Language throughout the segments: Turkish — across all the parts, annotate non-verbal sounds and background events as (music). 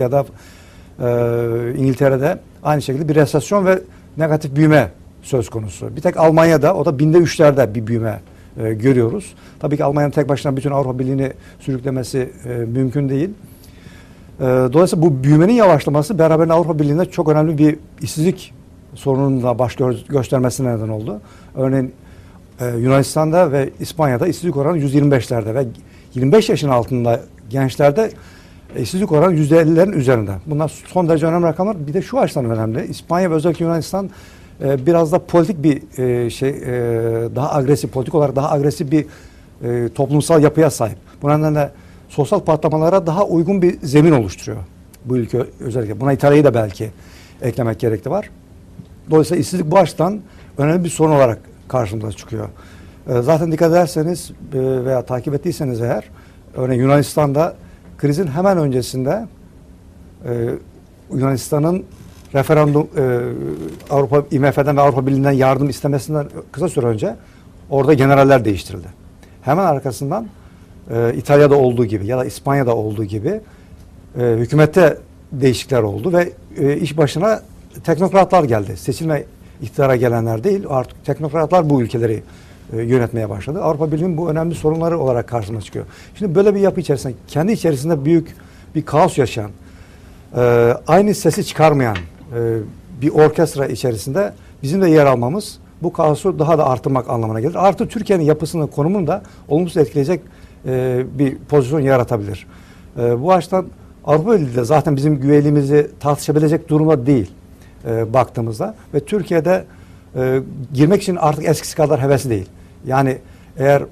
ya da e, İngiltere'de aynı şekilde bir resesyon ve negatif büyüme söz konusu. Bir tek Almanya'da o da binde üçlerde bir büyüme e, görüyoruz. Tabii ki Almanya'nın tek başına bütün Avrupa Birliği'ni sürüklemesi e, mümkün değil. E, dolayısıyla bu büyümenin yavaşlaması beraberinde Avrupa Birliği'nde çok önemli bir işsizlik sorunun da baş gö- göstermesine neden oldu. Örneğin e, Yunanistan'da ve İspanya'da işsizlik oranı 125'lerde ve 25 yaşın altında gençlerde işsizlik oranı %50'lerin üzerinde. Bunlar son derece önemli rakamlar. Bir de şu açıdan önemli. İspanya ve özellikle Yunanistan e, biraz da politik bir e, şey e, daha agresif politik olarak daha agresif bir e, toplumsal yapıya sahip. Bu nedenle sosyal patlamalara daha uygun bir zemin oluşturuyor bu ülke özellikle. Buna İtalya'yı da belki eklemek gerekli var. Dolayısıyla işsizlik bu açıdan önemli bir sorun olarak karşımıza çıkıyor. E, Zaten dikkat ederseniz e, veya takip ettiyseniz eğer örneğin Yunanistan'da krizin hemen öncesinde e, Yunanistan'ın referandum e, Avrupa IMF'den ve Avrupa Birliği'nden yardım istemesinden kısa süre önce orada generaller değiştirildi. Hemen arkasından e, İtalya'da olduğu gibi ya da İspanya'da olduğu gibi e, hükümette değişiklikler oldu ve e, iş başına teknokratlar geldi. Seçilme iktidara gelenler değil artık teknokratlar bu ülkeleri yönetmeye başladı. Avrupa Birliği'nin bu önemli sorunları olarak karşımıza çıkıyor. Şimdi böyle bir yapı içerisinde kendi içerisinde büyük bir kaos yaşayan e, aynı sesi çıkarmayan e, bir orkestra içerisinde bizim de yer almamız bu kaosu daha da artırmak anlamına gelir. Artı Türkiye'nin yapısını, konumunu da olumsuz etkileyecek e, bir pozisyon yaratabilir. E, bu açıdan Avrupa Birliği de zaten bizim güvenliğimizi tartışabilecek durumda değil e, baktığımızda ve Türkiye'de e, girmek için artık eskisi kadar hevesli değil. Yani eğer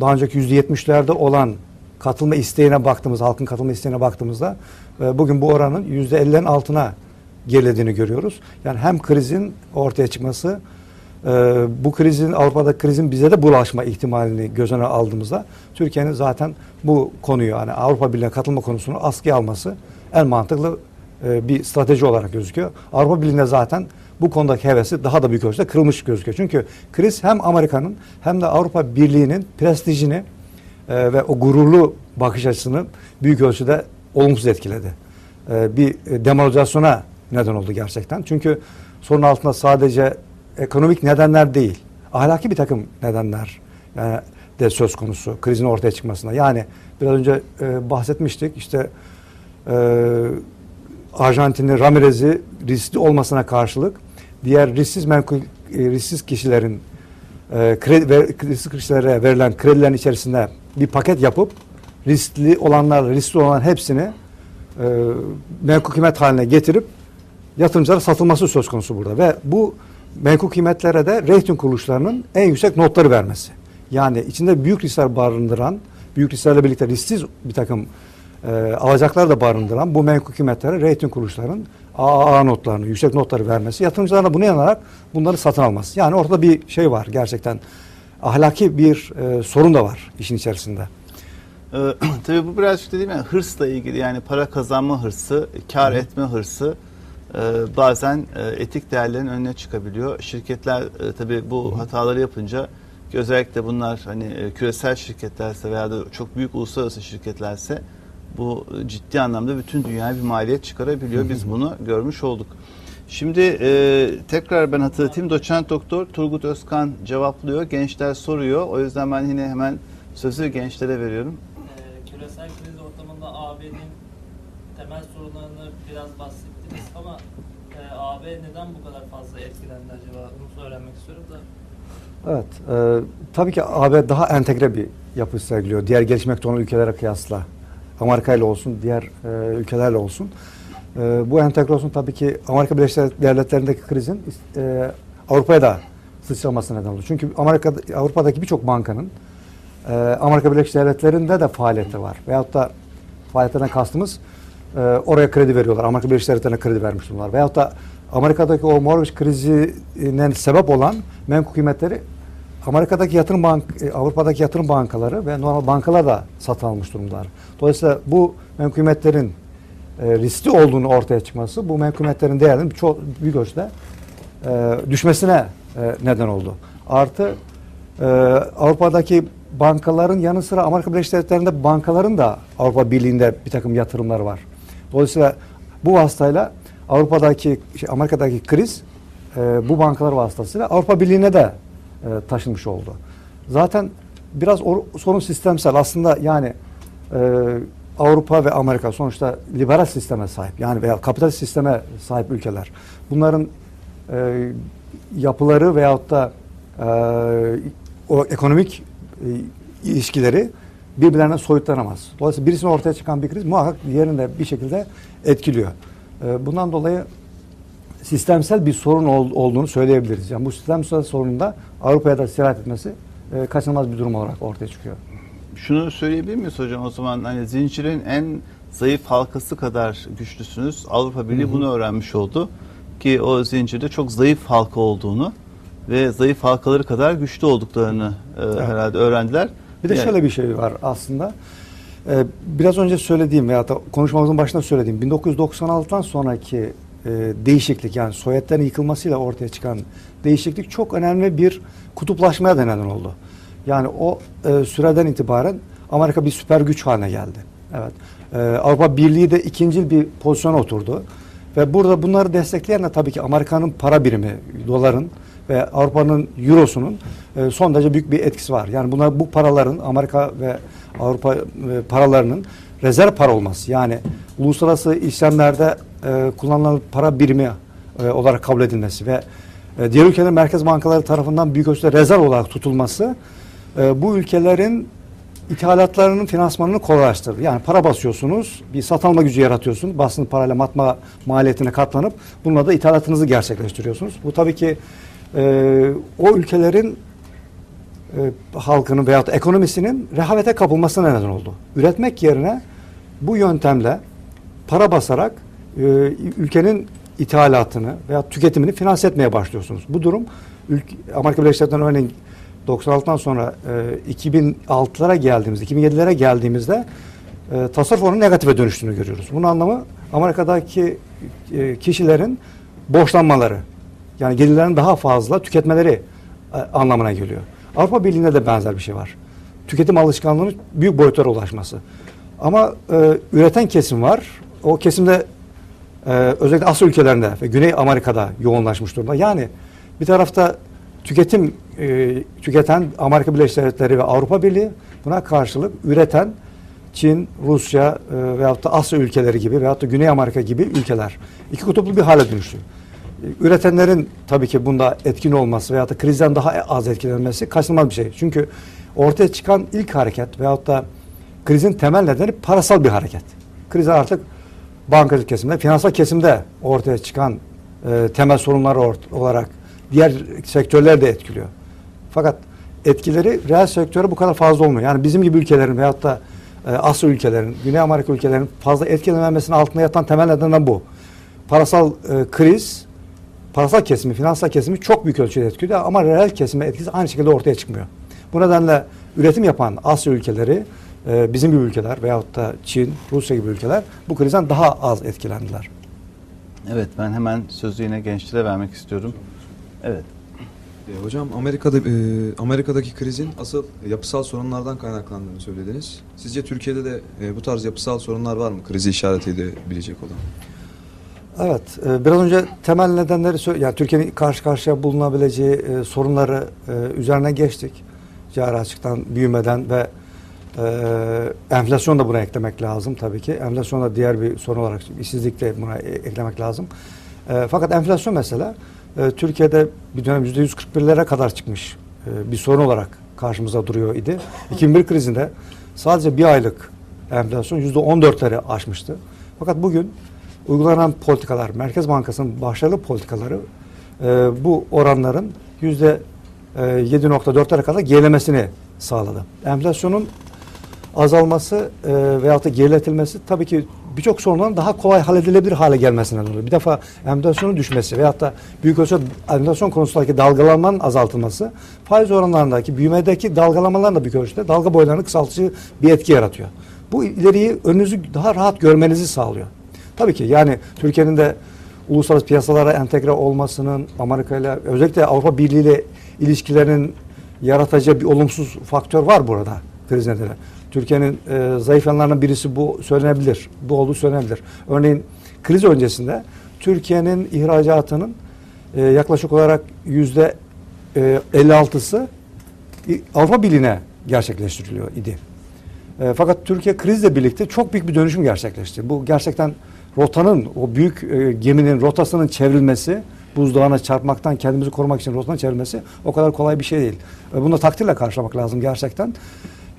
daha önceki %70'lerde olan katılma isteğine baktığımızda, halkın katılma isteğine baktığımızda e, bugün bu oranın %50'lerin altına gerilediğini görüyoruz. Yani hem krizin ortaya çıkması, e, bu krizin Avrupa'da krizin bize de bulaşma ihtimalini göz önüne aldığımızda Türkiye'nin zaten bu konuyu yani Avrupa Birliği'ne katılma konusunu askıya alması en mantıklı e, bir strateji olarak gözüküyor. Avrupa Birliği'nde zaten bu konudaki hevesi daha da büyük ölçüde kırılmış gözüküyor. Çünkü kriz hem Amerika'nın hem de Avrupa Birliği'nin prestijini e, ve o gururlu bakış açısını büyük ölçüde olumsuz etkiledi. E, bir e, demoralizasyona neden oldu gerçekten. Çünkü sorun altında sadece ekonomik nedenler değil, ahlaki bir takım nedenler yani de söz konusu krizin ortaya çıkmasına. Yani biraz önce e, bahsetmiştik işte e, Arjantinli Ramirez'i riskli olmasına karşılık diğer risksiz menkul e, risksiz kişilerin e, kredi ve risksiz kişilere verilen kredilerin içerisinde bir paket yapıp riskli olanlar riskli olan hepsini e, menkul kıymet haline getirip yatırımcılara satılması söz konusu burada ve bu menkul kıymetlere de rating kuruluşlarının en yüksek notları vermesi. Yani içinde büyük riskler barındıran, büyük risklerle birlikte risksiz bir takım e, alacaklar da barındıran bu menkul kıymetlere rating kuruluşların AAA notlarını, yüksek notları vermesi, yatırımcılarına buna inanarak bunları satın alması. Yani orada bir şey var gerçekten. Ahlaki bir e, sorun da var işin içerisinde. Ee, (clears throat) tabii bu birazcık dediğim ya hırsla ilgili yani para kazanma hırsı, kar etme hırsı e, bazen e, etik değerlerin önüne çıkabiliyor. Şirketler e, tabii bu hataları yapınca ki özellikle bunlar hani e, küresel şirketlerse veya da çok büyük uluslararası şirketlerse bu ciddi anlamda bütün dünyaya bir maliyet çıkarabiliyor. Biz bunu görmüş olduk. Şimdi e, tekrar ben hatırlatayım. Doçent Doktor Turgut Özkan cevaplıyor. Gençler soruyor. O yüzden ben yine hemen sözü gençlere veriyorum. Ee, küresel kriz ortamında AB'nin temel sorunlarını biraz bahsettiniz ama e, AB neden bu kadar fazla etkilendi acaba? Bunu öğrenmek istiyorum da. Evet, e, tabii ki AB daha entegre bir yapı sergiliyor. Diğer gelişmekte olan ülkelere kıyasla. Amerika ile olsun, diğer e, ülkelerle olsun. E, bu entegrasyon tabii ki Amerika Birleşik Devletleri'ndeki krizin e, Avrupa'ya da sıçramasına neden oldu. Çünkü Amerika, Avrupa'daki birçok bankanın e, Amerika Birleşik Devletleri'nde de faaliyeti var. Veyahut da faaliyetlerden kastımız e, oraya kredi veriyorlar. Amerika Birleşik Devletleri'ne kredi vermiş durumlar. Veyahut da Amerika'daki o mortgage krizine sebep olan menkul kıymetleri Amerika'daki yatırım bank, e, Avrupa'daki yatırım bankaları ve normal bankalar da satın almış durumdalar. Dolayısıyla bu menkul kıymetlerin e, olduğunu ortaya çıkması bu menkul kıymetlerin değerinin çok büyük ölçüde e, düşmesine e, neden oldu. Artı Avrupa'daki bankaların yanı sıra Amerika Birleşik Devletleri'nde bankaların da Avrupa Birliği'nde bir takım yatırımları var. Dolayısıyla bu vasıtayla Avrupa'daki, şey, Amerika'daki kriz bu bankalar vasıtasıyla Avrupa Birliği'ne de e, taşınmış oldu. Zaten biraz o, sorun sistemsel aslında yani e, Avrupa ve Amerika sonuçta liberal sisteme sahip yani veya kapitalist sisteme sahip ülkeler. Bunların e, yapıları veyahut da e, o ekonomik e, ilişkileri birbirlerinden soyutlanamaz. Dolayısıyla birisinin ortaya çıkan bir kriz muhakkak diğerini bir şekilde etkiliyor. E, bundan dolayı sistemsel bir sorun ol- olduğunu söyleyebiliriz. Yani bu sistemsel sorunun da Avrupa'ya da sirayet etmesi e, kaçınılmaz bir durum olarak ortaya çıkıyor. Şunu söyleyebilir miyiz hocam o zaman hani zincirin en zayıf halkası kadar güçlüsünüz. Avrupa Birliği bunu öğrenmiş oldu ki o zincirde çok zayıf halka olduğunu ve zayıf halkaları kadar güçlü olduklarını e, herhalde öğrendiler. Bir de Yani- şöyle bir şey var aslında. Ee, biraz önce söylediğim veya da konuşmamızın başında söylediğim 1996'dan sonraki e, değişiklik yani Sovyetlerin yıkılmasıyla ortaya çıkan değişiklik çok önemli bir kutuplaşmaya da neden oldu. Yani o e, süreden itibaren Amerika bir süper güç haline geldi. Evet. Ee, Avrupa Birliği de ikincil bir pozisyona oturdu. Ve burada bunları destekleyen de tabii ki Amerika'nın para birimi, doların ve Avrupa'nın eurosunun e, son derece büyük bir etkisi var. Yani bunlar bu paraların Amerika ve Avrupa e, paralarının rezerv para olması. Yani uluslararası işlemlerde e, kullanılan para birimi e, olarak kabul edilmesi ve e, diğer ülkelerin merkez bankaları tarafından büyük ölçüde rezerv olarak tutulması e, bu ülkelerin ithalatlarının finansmanını kolaylaştırır. Yani para basıyorsunuz, bir satın alma gücü yaratıyorsunuz. Basın parayla matma maliyetine katlanıp bununla da ithalatınızı gerçekleştiriyorsunuz. Bu tabii ki e, o ülkelerin e, halkının veyahut ekonomisinin rehavete kapılmasına neden oldu. Üretmek yerine bu yöntemle para basarak e, ülkenin ithalatını veya tüketimini finanse etmeye başlıyorsunuz. Bu durum ülke, Amerika Birleşik Devletleri'nin örneğin 96'dan sonra e, 2006'lara geldiğimizde, 2007'lere geldiğimizde e, tasarruf oranının negatife dönüştüğünü görüyoruz. Bunun anlamı Amerika'daki e, kişilerin borçlanmaları, yani gelirlerin daha fazla tüketmeleri e, anlamına geliyor. Avrupa Birliği'nde de benzer bir şey var. Tüketim alışkanlığının büyük boyutlara ulaşması. Ama e, üreten kesim var. O kesimde e, özellikle Asya ülkelerinde ve Güney Amerika'da yoğunlaşmış durumda. Yani bir tarafta tüketim e, tüketen Amerika Birleşik Devletleri ve Avrupa Birliği buna karşılık üreten Çin, Rusya e, veyahut da Asya ülkeleri gibi veyahut da Güney Amerika gibi ülkeler. İki kutuplu bir hale dönüştü. Üretenlerin tabii ki bunda etkin olması veyahut da krizden daha az etkilenmesi kaçınılmaz bir şey. Çünkü ortaya çıkan ilk hareket veyahut da krizin temel nedeni parasal bir hareket. Kriz artık bankacılık kesimde, finansal kesimde ortaya çıkan e, temel sorunlar olarak diğer sektörler de etkiliyor. Fakat etkileri reel sektöre bu kadar fazla olmuyor. Yani bizim gibi ülkelerin veyahut da e, Asya ülkelerin, Güney Amerika ülkelerinin fazla etkilenmemesinin altında yatan temel nedenden bu. Parasal e, kriz, parasal kesimi, finansal kesimi çok büyük ölçüde etkiliyor ama reel kesime etkisi aynı şekilde ortaya çıkmıyor. Bu nedenle üretim yapan Asya ülkeleri, e, bizim gibi ülkeler veyahut da Çin, Rusya gibi ülkeler bu krizden daha az etkilendiler. Evet ben hemen sözü yine gençlere vermek istiyorum. Evet. E, Hocam Amerika'da e, Amerika'daki krizin asıl yapısal sorunlardan kaynaklandığını söylediniz. Sizce Türkiye'de de e, bu tarz yapısal sorunlar var mı? Krizi işaret edebilecek olan. Evet, e, biraz önce temel nedenleri yani Türkiye'nin karşı karşıya bulunabileceği e, sorunları e, üzerine geçtik. Cari açıktan büyümeden ve enflasyon da buna eklemek lazım tabii ki. Enflasyon da diğer bir sorun olarak işsizlik de buna eklemek lazım. Fakat enflasyon mesela Türkiye'de bir dönem %141'lere kadar çıkmış bir sorun olarak karşımıza duruyor idi. 2001 krizinde sadece bir aylık enflasyon %14'leri aşmıştı. Fakat bugün uygulanan politikalar, Merkez Bankası'nın başarılı politikaları e, bu oranların yüzde e, 7.4'lere kadar gerilemesini sağladı. Enflasyonun azalması e, veyahut da geriletilmesi tabii ki birçok sorunların daha kolay halledilebilir hale gelmesine oluyor. Bir defa enflasyonun düşmesi veyahut da büyük ölçüde enflasyon konusundaki dalgalanmanın azaltılması faiz oranlarındaki büyümedeki dalgalanmaların da büyük ölçüde dalga boylarını kısaltıcı bir etki yaratıyor. Bu ileriyi önünüzü daha rahat görmenizi sağlıyor. Tabii ki yani Türkiye'nin de uluslararası piyasalara entegre olmasının Amerika ile özellikle Avrupa Birliği ile ilişkilerinin yaratacağı bir olumsuz faktör var burada kriz nedeni. Türkiye'nin e, zayıf yanlarından birisi bu söylenebilir. Bu olduğu söylenebilir. Örneğin kriz öncesinde Türkiye'nin ihracatının e, yaklaşık olarak yüzde e, 56'sı İ- Avrupa Birliği'ne gerçekleştiriliyor idi. E, fakat Türkiye krizle birlikte çok büyük bir dönüşüm gerçekleşti. Bu gerçekten rotanın, o büyük e, geminin rotasının çevrilmesi, buzdağına çarpmaktan kendimizi korumak için rotanın çevrilmesi o kadar kolay bir şey değil. E, bunu takdirle karşılamak lazım gerçekten.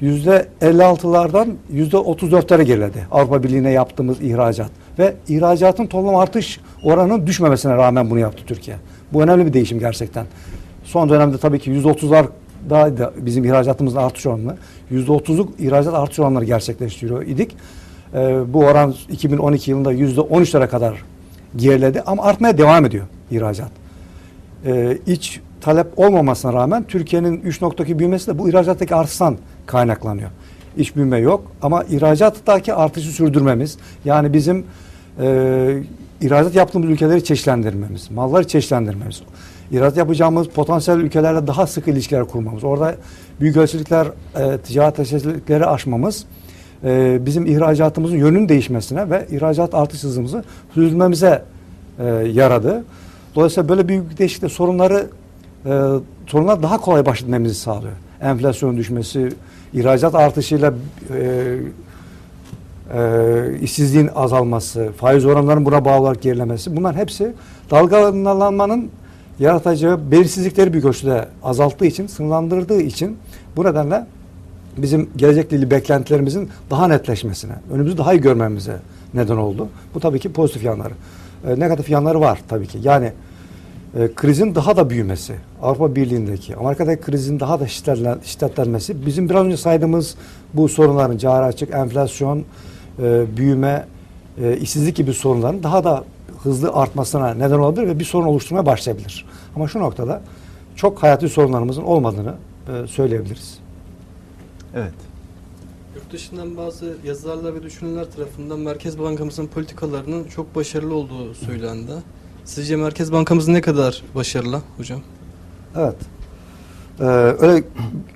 Yüzde 56'lardan yüzde 34'lere geriledi Avrupa Birliği'ne yaptığımız ihracat. Ve ihracatın toplam artış oranının düşmemesine rağmen bunu yaptı Türkiye. Bu önemli bir değişim gerçekten. Son dönemde tabii ki yüzde 30'lar daha da bizim ihracatımızın artış. Yüzde 30'luk ihracat artış oranları gerçekleştiriyor idik. Ee, bu oran 2012 yılında yüzde 13'lere kadar geriledi ama artmaya devam ediyor ihracat. Ee, iç talep olmamasına rağmen Türkiye'nin 3.2 büyümesi de bu ihracattaki artıştan kaynaklanıyor. İç büyüme yok ama ihracattaki artışı sürdürmemiz yani bizim e, ihracat yaptığımız ülkeleri çeşitlendirmemiz, malları çeşitlendirmemiz, ihracat yapacağımız potansiyel ülkelerle daha sık ilişkiler kurmamız, orada büyük ölçekler e, ticaret ölçekleri aşmamız e, bizim ihracatımızın yönünün değişmesine ve ihracat artış hızımızı sürdürmemize e, yaradı. Dolayısıyla böyle büyük değişiklikte sorunları e, sorunlar daha kolay baş etmemizi sağlıyor. Enflasyon düşmesi, ihracat artışıyla e, e, işsizliğin azalması, faiz oranlarının buna bağlı olarak gerilemesi bunların hepsi dalgalanmanın yaratacağı belirsizlikleri bir ölçüde azalttığı için, sınırlandırdığı için bu nedenle bizim gelecekle ilgili beklentilerimizin daha netleşmesine, önümüzü daha iyi görmemize neden oldu. Bu tabii ki pozitif yanları. E, negatif yanları var tabii ki. Yani e, krizin daha da büyümesi, Avrupa Birliği'ndeki, Amerika'daki krizin daha da şiddetlen, şiddetlenmesi, bizim biraz önce saydığımız bu sorunların, cari açık, enflasyon, e, büyüme, e, işsizlik gibi sorunların daha da hızlı artmasına neden olabilir ve bir sorun oluşturmaya başlayabilir. Ama şu noktada çok hayati sorunlarımızın olmadığını e, söyleyebiliriz. Evet. Yurt dışından bazı yazarlar ve düşünürler tarafından Merkez Bankamızın politikalarının çok başarılı olduğu söylendi. Sizce Merkez Bankamız ne kadar başarılı hocam? Evet. Ee, öyle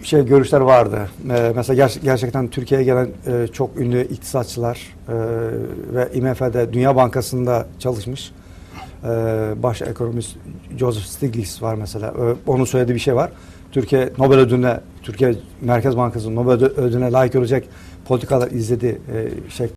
şey görüşler vardı. Ee, mesela ger- gerçekten Türkiye'ye gelen e, çok ünlü iktisatçılar e, ve IMF'de Dünya Bankası'nda çalışmış. Ee, baş ekonomist Joseph Stiglitz var mesela. Ee, onun söylediği bir şey var. Türkiye Nobel ödülüne, Türkiye Merkez Bankası Nobel ödülüne layık olacak politikalar izledi e, şeklinde